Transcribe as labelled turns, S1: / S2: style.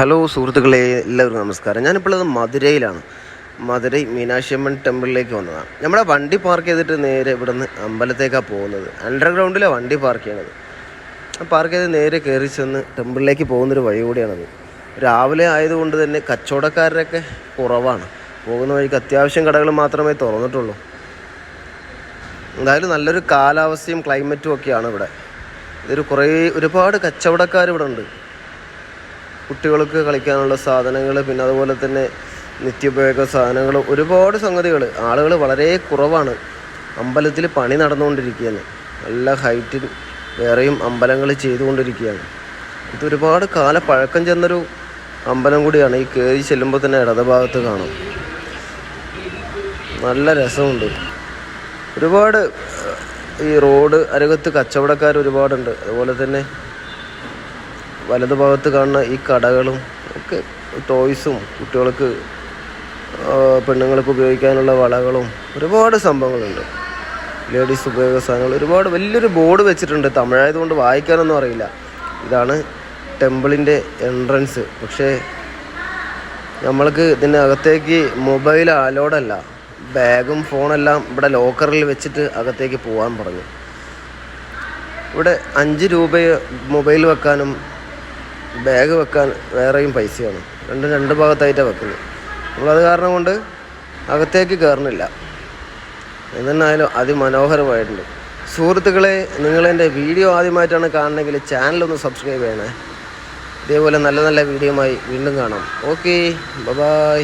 S1: Hello സുഹൃത്തുക്കളെ എല്ലാവർക്കും നമസ്കാരം. ഞാനിപ്പോഴത് മധുരയിലാണ്. മധുരൈ മീനാക്ഷിയമ്മൻ ടെമ്പിളിലേക്ക് വന്നതാണ്. നമ്മുടെ വണ്ടി പാർക്ക് ചെയ്തിട്ട് നേരെ ഇവിടുന്ന് അമ്പലത്തേക്കാണ് പോകുന്നത്. അണ്ടർഗ്രൗണ്ടിലാണ് വണ്ടി പാർക്ക് ചെയ്യണത്. പാർക്ക് ചെയ്ത് നേരെ കയറി ചെന്ന് ടെമ്പിളിലേക്ക് പോകുന്നൊരു വഴി കൂടിയാണത്. രാവിലെ ആയതുകൊണ്ട് തന്നെ കച്ചവടക്കാരൊക്കെ കുറവാണ്. പോകുന്ന വഴിക്ക് അത്യാവശ്യം കടകൾ മാത്രമേ തുറന്നിട്ടുള്ളൂ. എന്തായാലും നല്ലൊരു കാലാവസ്ഥയും ക്ലൈമറ്റും ഒക്കെയാണ് ഇവിടെ. ഇതൊരു കുറേ ഒരുപാട് കച്ചവടക്കാർ ഇവിടെ ഉണ്ട് കുട്ടികൾക്ക് കളിക്കാനുള്ള സാധനങ്ങൾ പിന്നെ അതുപോലെ തന്നെ നിത്യോപയോഗ സാധനങ്ങൾ ഒരുപാട് സംഗതികൾ. ആളുകൾ വളരെ കുറവാണ്. അമ്പലത്തിൽ പണി നടന്നുകൊണ്ടിരിക്കുകയാണ്. നല്ല ഹൈറ്റിൽ വേറെയും അമ്പലങ്ങൾ ചെയ്തുകൊണ്ടിരിക്കുകയാണ്. ഇത് ഒരുപാട് കാല പഴക്കം ചെന്നൊരു അമ്പലം കൂടിയാണ്. ഈ കയറി ചെല്ലുമ്പോൾ തന്നെ ഇടതുഭാഗത്ത് കാണും. നല്ല രസമുണ്ട്. ഒരുപാട് ഈ റോഡ് അരകത്ത് കച്ചവടക്കാർ ഒരുപാടുണ്ട്. അതുപോലെ തന്നെ വലതു ഭാഗത്ത് കാണുന്ന ഈ കടകളും ഒക്കെ ടോയ്സും കുട്ടികൾക്ക് പെണ്ണുങ്ങൾക്ക് ഉപയോഗിക്കാനുള്ള വളകളും ഒരുപാട് സംഭവങ്ങളുണ്ട്. ലേഡീസ് ഉപയോഗ സാധനങ്ങൾ ഒരുപാട് വലിയൊരു ബോർഡ് വെച്ചിട്ടുണ്ട്. തമിഴായതുകൊണ്ട് വായിക്കാനൊന്നും അറിയില്ല. ഇതാണ് ടെമ്പിളിന്റെ എൻട്രൻസ് പക്ഷേ നമ്മൾക്ക് ഇതിനകത്തേക്ക് മൊബൈൽ അലോഡല്ല ബാഗും ഫോണെല്ലാം ഇവിടെ ലോക്കറിൽ വെച്ചിട്ട് അകത്തേക്ക് പോകാൻ പറഞ്ഞു. ഇവിടെ അഞ്ച് രൂപ മൊബൈൽ വെക്കാനും ബാഗ് വെക്കാൻ വേറെയും പൈസയാണ്. രണ്ടും രണ്ട് ഭാഗത്തായിട്ടാണ് വെക്കുന്നത്. നമ്മളത് കാരണം കൊണ്ട് അകത്തേക്ക് കയറുന്നില്ല എന്നാലും അതിമനോഹരമായിട്ടുണ്ട്. സുഹൃത്തുക്കളെ നിങ്ങളെന്റെ വീഡിയോ ആദ്യമായിട്ടാണ് കാണണമെങ്കിൽ ചാനലൊന്ന് സബ്സ്ക്രൈബ് ചെയ്യണേ. ഇതേപോലെ നല്ല നല്ല വീഡിയോയുമായി വീണ്ടും കാണാം. Okay bye